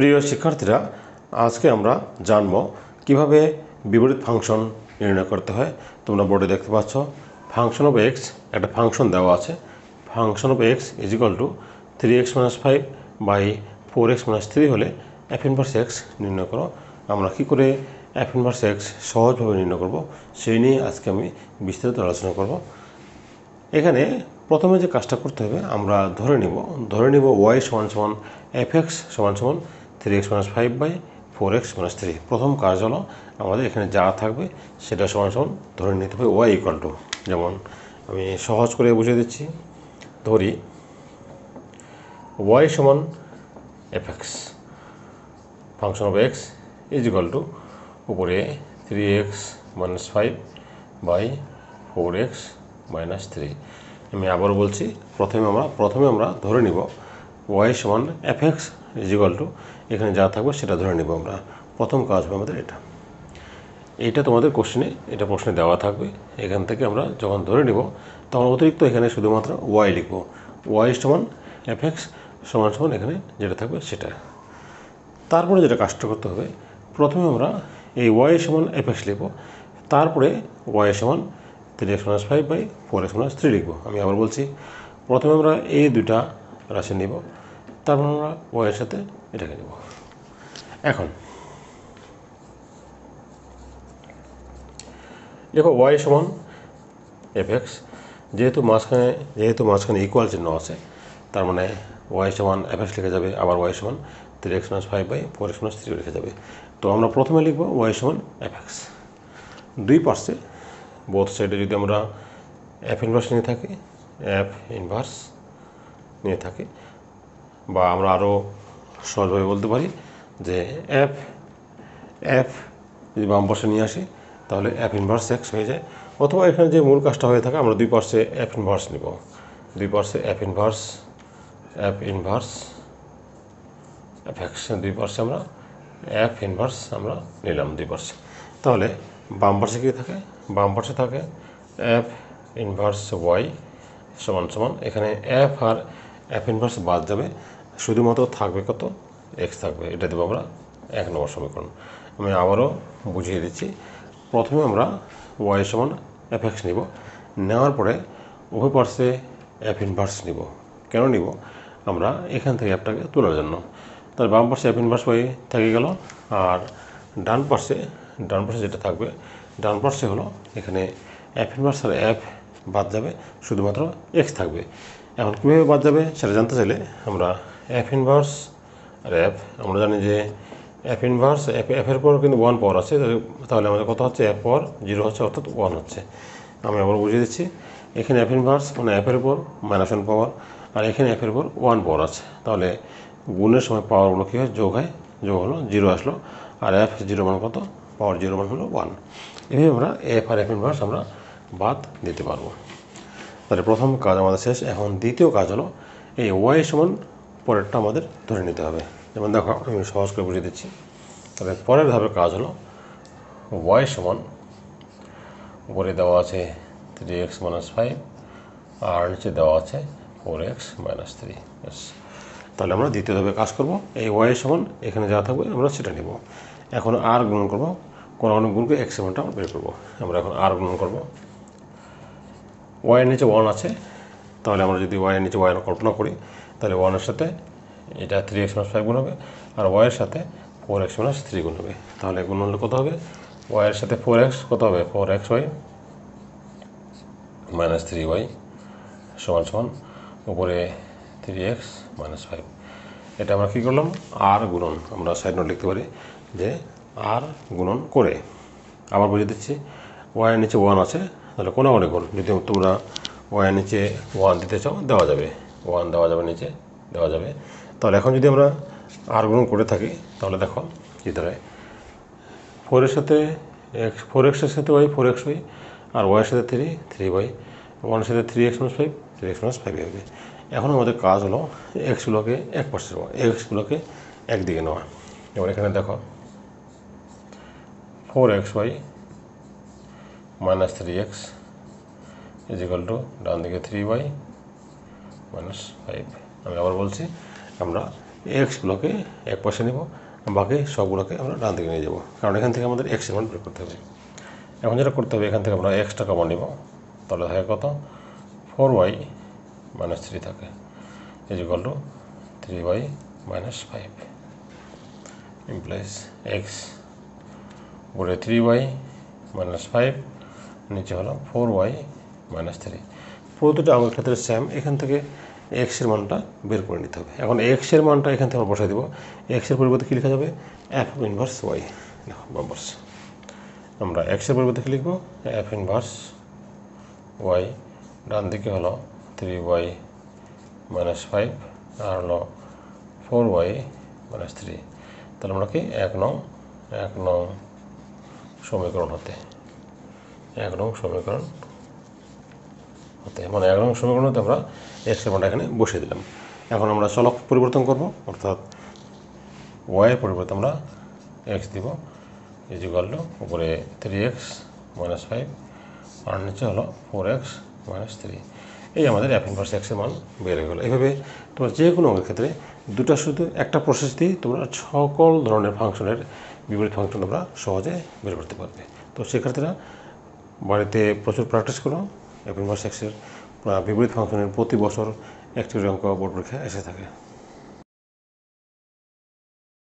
প্রিয় শিক্ষার্থীরা, আজকে আমরা জানব কীভাবে বিপরীত ফাংশন নির্ণয় করতে হয়। তোমরা বোর্ডে দেখতে পাচ্ছ, ফাংশন অফ এক্স, একটা ফাংশন দেওয়া আছে। Function of X is equal to three X minus five by four X minus three হলে এফ ইনভার্স এক্স নির্ণয় করো। আমরা কী করে এফ ইনভার্স এক্স সহজভাবে নির্ণয় করব, সেই নিয়ে আজকে আমি বিস্তারিত আলোচনা করব। এখানে প্রথমে যে কাজটা করতে হবে, আমরা ধরে নিব ধরে নিব ওয়াই সমান সমান এফ এক্স সমান সমান three X minus five by four X minus three প্রথম কাজ হলো আমাদের এখানে যা থাকবে সেটা সমান সমান ধরে নিতে হবে ওয়াই ইকুয়াল টু যেমন আমি সহজ করে বুঝিয়ে দিচ্ছি। ধরি ওয়াই সমান F X function of X is equal to উপরে three X minus five by four X minus three আমি আবার বলছি, প্রথমে আমরা প্রথমে আমরা ধরে নিব ওয়াই সমান F X is equal to এখানে যা থাকবে সেটা ধরে নেব আমরা। প্রথম কাজ হবে আমাদের এটা। এইটা তোমাদের কোশ্চেনে এটা প্রশ্নে দেওয়া থাকবে। এখান থেকে আমরা যখন ধরে নেব, তখন অতিরিক্ত এখানে শুধুমাত্র ওয়াই লিখব। ওয়াই সমান এফ এক্স সমান সমান এখানে যেটা থাকবে সেটা। তারপরে যেটা কাজটা করতে হবে, প্রথমে আমরা এই ওয়াই সমান এফ এক্স লিখব। তারপরে ওয়াই সমান three X minus five by four X minus three লিখব। আমি আবার বলছি, প্রথমে আমরা এই দুইটা রাশি নিব। তারপর আমরা ওয়াইয়ের সাথে এটাকে নেব এখন, দেখো ওয়াই সমান এফ এক্স যেহেতু মাঝখানে যেহেতু মাঝখানে ইকুয়াল চিহ্ন আছে, তার মানে ওয়াই সমান এফ এক্স লিখে যাবে, আবার ওয়াই সমান three X minus five by four X minus three লিখে যাবে। তো আমরা প্রথমে লিখব ওয়াই সমান এফ এক্স দুই পার্সে বোথ সাইডে যদি আমরা এফ ইনভার্স নিয়ে থাকি এফ ইনভার্স নিয়ে থাকি বা আমরা আরও সহজভাবে বলতে পারি যে এফ এফ যদি বাম পাশে নিয়ে আসি, তাহলে এফ ইনভার্স এক্স হয়ে যায়। অথবা এখানে যে মূল কাজটা হয়ে থাকে, আমরা দুই পার্শ্বে এফ ইনভার্স নিব। দুই পার্শ্বে F inverse F inverse F X দুই পার্শ্বে আমরা এফ ইনভার্স আমরা নিলাম দুই পার্শ্বে। তাহলে বাম পার্শ্বে কী থাকে? বাম পার্শ্বে থাকে এফ ইনভার্স ওয়াই সমান সমান, এখানে এফ আর এফ ইনভার্স বাদ যাবে। শুধুমাত্র থাকবে কত? এক্স থাকবে। এটা দেবো আমরা এক নম্বর সমীকরণ। আমি আবারও বুঝিয়ে দিচ্ছি। প্রথমে আমরা ওয়াই সমান এফ এক্স নিব। নেওয়ার পরে উভয় পার্শ্বে এফ ইনভার্স নিব। কেন নিব? আমরা এখান থেকে অ্যাপটাকে তোলার জন্য। তার বাম পাশে এফ ইনভার্স ওয়াই থেকে গেল আর ডান পাশে ডান পাশে যেটা থাকবে, ডান পাশে হলো এখানে এফ ইনভার্স আর এফ বাদ যাবে। শুধুমাত্র এক্স থাকবে। এখন কীভাবে বাদ যাবে সেটা জানতে চাইলে আমরা এফ ইনভার্স আর এফ আমরা জানি যে এফ ইনভার্স এফ এফের পর কিন্তু ওয়ান পাওয়ার আছে, তাহলে আমাদের কত হচ্ছে? এফ পাওয়ার জিরো হচ্ছে, অর্থাৎ ওয়ান হচ্ছে। আমি আবার বুঝিয়ে দিচ্ছি, এখানে এফ ইনভার্স মানে এফের উপর মাইনাস ওয়ান পাওয়ার আর এখানে এফের উপর ওয়ান পাওয়ার আছে। তাহলে গুণের সময় পাওয়ারগুলো কী হয়? যোগ হয়, যোগ হলো জিরো আসলো, আর এফ জিরো মান কত? পাওয়ার জিরো মান হলো ওয়ান এভাবে আমরা এফ আর এফ ইনভার্স আমরা বাদ দিতে পারব। তাহলে প্রথম কাজ আমাদের শেষ। এখন দ্বিতীয় কাজ হলো এই ওয়াই সমান পরেরটা আমাদের ধরে নিতে হবে। যেমন দেখো, আমি সহজ করে বুঝিয়ে দিচ্ছি। তবে পরের ধাপের কাজ হলো ওয়াই সমান, উপরে দেওয়া আছে থ্রি এক্স মাইনাস ফাইভ আর নিচে দেওয়া আছে ফোর এক্স মাইনাস থ্রি তাহলে আমরা দ্বিতীয় ধাপে কাজ করব। এই ওয়াই সমান, এখানে যা থাকবে, আমরা সেটা নেব। এখন আর গ্রহণ করব, কোনো কোনো গুণকে এক্স সমানটা আমরা বের করব। আমরা এখন আর গ্রহণ করব। ওয়াইয়ের নিচে ওয়ান আছে। তাহলে আমরা যদি ওয়াইয়ের নিচে ওয়াইয়ের কল্পনা করি তাহলে ওয়ানের সাথে এটা থ্রি এক্স মাইনাস ফাইভ গুণ হবে, আর ওয়াইয়ের সাথে ফোর এক্স মাইনাস থ্রি গুণ হবে। তাহলে গুণ হলে কত হবে? ওয়াইয়ের সাথে ফোর এক্স কত হবে? Four X Y minus three Y সমান সমান উপরে থ্রি এক্স মাইনাস ফাইভ এটা আমরা কী করলাম? আর গুণন। আমরা সাইড নোট লিখতে পারি যে আর গুণন করে। আবার বুঝিয়ে দিচ্ছি ওয়াইয়ের নিচে ওয়ান আছে, তাহলে কোনো কোনো গুণ। যদি তোমরা ওয়াইয়ের নিচে ওয়ান দিতে চাও, দেওয়া যাবে। ওয়ান দেওয়া যাবে নিচে, দেওয়া যাবে। তাহলে এখন যদি আমরা আর গুণ করে থাকি, তাহলে দেখো কী দাঁড়ায় ফোরের সাথে এক্স ফোর এক্সের সাথে ওয়াই ফোর এক্স ওয়াই আর ওয়াইয়ের সাথে থ্রি থ্রি ওয়াই ওয়ানের সাথে three X minus five three X minus five হবে। এখন আমাদের কাজ হলো এক্সগুলোকে এক পাশে নেওয়া এক্সগুলোকে একদিকে নেওয়া। এবার এখানে দেখো four X Y minus three X equal to ডান দিকে থ্রি ওয়াই মাইনাস ফাইভ আমি আবার বলছি, আমরা এক্সগুলোকে এক পাশে নেব, বাকি সবগুলোকে আমরা ডান দিকে নিয়ে যাব। কারণ এখান থেকে আমাদের এক্সের মান বের করতে হবে। এখন যেটা করতে হবে, এখান থেকে আমরা এক্সটা কমন নেব। তাহলে থাকে কত? ফোর ওয়াই মাইনাস থ্রি থাকে। Is equal to three Y minus five implies X উপরে থ্রি ওয়াই মাইনাস ফাইভ নিচে হলো ফোর ওয়াই মাইনাস থ্রি প্রতিটা অঙ্কের ক্ষেত্রে সেম এখান থেকে এক্সের মানটা বের করে নিতে হবে। এখন এক্সের মানটা এখান থেকে আমরা বসাই দেবো। এক্সের পরিবর্তে কী লেখা যাবে? এফ ইনভার্স ওয়াই দেখো বাম্বার্স আমরা এক্সের পরিবর্তে কী লিখব? এফ ইনভার্স ওয়াই ডান দিকে হলো থ্রি ওয়াই মাইনাস ফাইভ আর হলো ফোর ওয়াই মাইনাস থ্রি তাহলে আমরা কি? এক নং এক নং সমীকরণ হতে। এক নং সমীকরণ মানে এক নং সমীকরণ হতে আমরা এক্সের মানটা এখানে বসিয়ে দিলাম। এখন আমরা চলক পরিবর্তন করব, অর্থাৎ ওয়াইয়ের পরিবর্তে আমরা এক্স দিব ইজিকাল টু উপরে থ্রি এক্স মাইনাস ফাইভ আর নিচে হলো ফোর এক্স মাইনাস থ্রি এই আমাদের এফ ইনভার্স এক্সের মান বের হয়ে গেলো। এইভাবে তোমার যে কোনো অঙ্কের ক্ষেত্রে দুটা শুধু একটা প্রসেস দিয়ে তোমরা সকল ধরনের ফাংশনের বিপরীত ফাংশন তোমরা সহজে বের করতে পারবে। তো সেক্ষেত্রে বাড়িতে প্রচুর প্র্যাকটিস করো এফ মাস এক্সের বিপরীত ফাংশনের প্রতি বছর একটি অঙ্ক বোর্ড পরীক্ষা এসে থাকে।